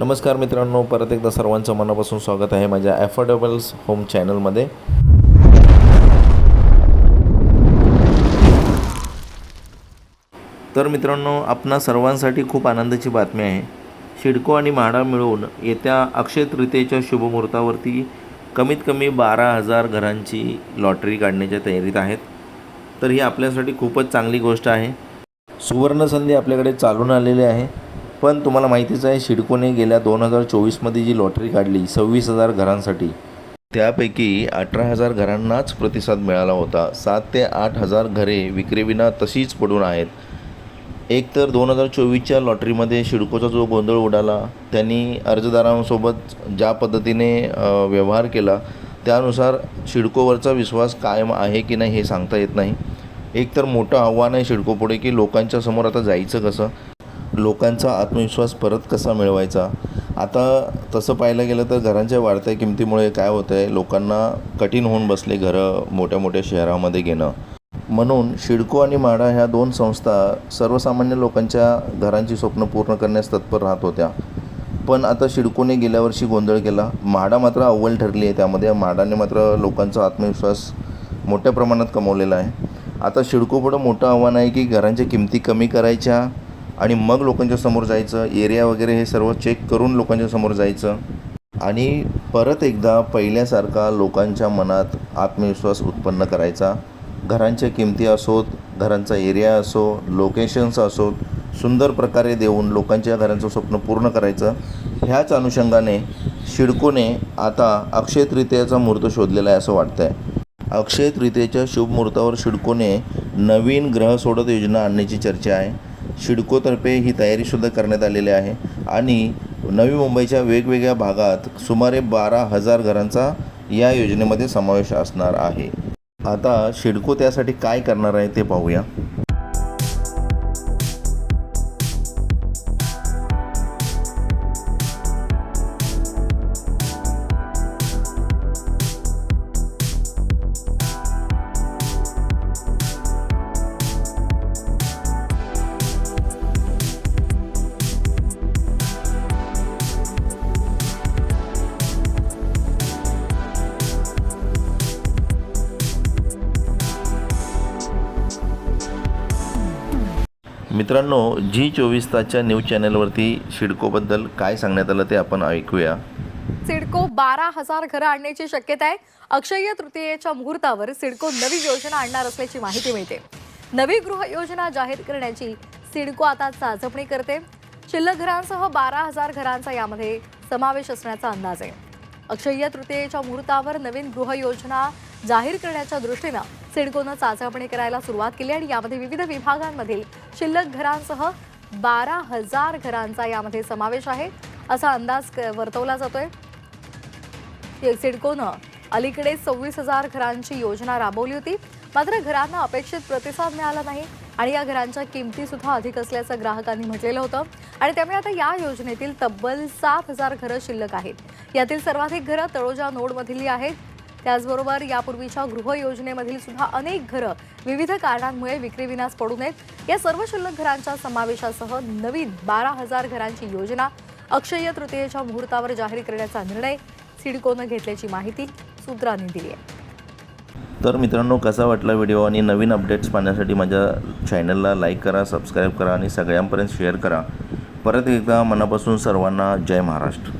नमस्कार मित्रांनो परत एकदा सर्वांचं मनापासून स्वागत आहे माझ्या ॲफोर्डेबल्स होम चॅनलमध्ये तर मित्रांनो आपणा सर्वांसाठी खूप आनंदाची बातमी आहे. शिडको आणि म्हाडा मिळून येत्या अक्षय तृतीयेच्या शुभमुहूर्तावरती कमीत कमी बारा हजार घरांची लॉटरी काढण्याच्या तयारीत आहेत. तर ही आपल्यासाठी खूपच चांगली गोष्ट आहे. सुवर्णसंधी आपल्याकडे चालून आलेली आहे. पण तुम्हाला माहितीच आहे शिडकोने गेल्या दोन हजार चोवीसमध्ये जी लॉटरी काढली सव्वीस हजार घरांसाठी. त्यापैकी अठरा हजार घरांनाच प्रतिसाद मिळाला होता. सात ते आठ हजार घरे विक्रीविना तशीच पडून आहेत. एक तर दोन हजार चोवीसच्या लॉटरीमध्ये शिडकोचा जो गोंधळ उडाला त्यांनी अर्जदारांसोबत ज्या पद्धतीने व्यवहार केला त्यानुसार शिडकोवरचा विश्वास कायम आहे की नाही हे सांगता येत नाही. एक तर मोठं आव्हान आहे शिडकोपुढे की लोकांच्या समोर आता जायचं कसं? लोकांचा आत्मविश्वास परत कसा मिळवायचा? आता तसं पाहायला गेलं तर घरांच्या वाढत्या किमतीमुळे काय होतं आहे लोकांना कठीण होऊन बसले घरं मोठ्या मोठ्या शहरामध्ये घेणं. म्हणून शिडको आणि म्हाडा ह्या दोन संस्था सर्वसामान्य लोकांच्या घरांची स्वप्न पूर्ण करण्यास तत्पर राहत होत्या. पण आता शिडकोने गेल्या वर्षी गोंधळ केला. म्हाडा मात्र अव्वल ठरली आहे त्यामध्ये. म्हाडाने मात्र लोकांचा आत्मविश्वास मोठ्या प्रमाणात कमवलेला आहे. आता शिडकोपुढं मोठं आव्हान आहे की घरांच्या किमती कमी करायच्या आणि मग लोकांच्या समोर जायचं एरिया वगैरे हे सर्व चेक करून लोकांच्या समोर जायचं. आणि परत एकदा पहिल्यासारखा लोकांच्या मनात आत्मविश्वास उत्पन्न करायचा. घरांच्या किमती असोत घरांचा एरिया असो लोकेशन्स असोत सुंदर प्रकारे देऊन लोकांच्या घरांचं स्वप्न पूर्ण करायचं. ह्याच अनुषंगाने शिडकोने आता अक्षय तृतीयाचा मुहूर्त शोधलेला आहे असं वाटतं आहे अक्षय तृतीयेच्या शुभ मुहूर्तावर शिडकोने नवीन ग्रह सोडत योजना आणण्याची चर्चा आहे. शिडकोतर्फे ही तयारीसुद्धा करण्यात आलेली आहे. आणि नवी मुंबईच्या वेगवेगळ्या भागात सुमारे बारा हजार घरांचा या योजनेमध्ये समावेश असणार आहे. आता शिडको त्यासाठी काय करणार आहे ते पाहूया. मित्रांनो जी चोवीस तासच्या न्यूज चॅनलवरती शिडकोबद्दल काय सांगण्यात आलं ते आपण ऐकूया. सिडको बारा हजार घरं आणण्याची शक्यता आहे. अक्षय्य तृतीयेच्या मुहूर्तावर सिडको नवी योजना आणणार असल्याची माहिती मिळते. नवी गृह योजना जाहीर करण्याची सिडको आता चाचपणी करते. शिल्लक घरांसह बारा हजार घरांचा यामध्ये समावेश असण्याचा अंदाज आहे. अक्षय्य तृतीयेच्या मुहूर्तावर नवीन गृह योजना जाहीर करण्याच्या दृष्टीनं सिडकोनं चाचपणी करायला सुरुवात केली आणि यामध्ये विविध विभागांमधील शिल्लक घरांसह बारा हजार घरांचा यामध्ये समावेश आहे. असा अंदाज क- वर्तवला जातोय. सिडकोनं अलीकडे सव्वीस हजार घरांची योजना राबवली होती. मात्र घरांना अपेक्षित प्रतिसाद मिळाला नाही आणि या घरांच्या किमती सुद्धा अधिक असल्याचं ग्राहकांनी म्हटलेलं होतं. आणि त्यामुळे आता या योजनेतील तब्बल सात हजार घरं शिल्लक आहेत. यातील सर्वाधिक घरं तळोजा नोडमधली आहेत. त्याचबरोबर यापूर्वीच्या गृह योजनेमधील सुद्धा अनेक घरं विविध कारणांमुळे विक्रीविनास पडू नयेत. या सर्व शिल्लक घरांच्या समावेशासह नवीन बारा हजार घरांची योजना अक्षय तृतीयेच्या मुहूर्तावर जाहीर करण्याचा निर्णय सिडकोनं घेतल्याची माहिती सूत्रांनी दिली आहे. तर मित्रांनो कसा वाटला व्हिडिओ आणि नवीन अपडेट्स पाहण्यासाठी माझ्या चॅनलला लाईक करा सबस्क्राईब करा आणि सगळ्यांपर्यंत शेअर करा. परत एकदा मनापासून सर्वांना जय महाराष्ट्र.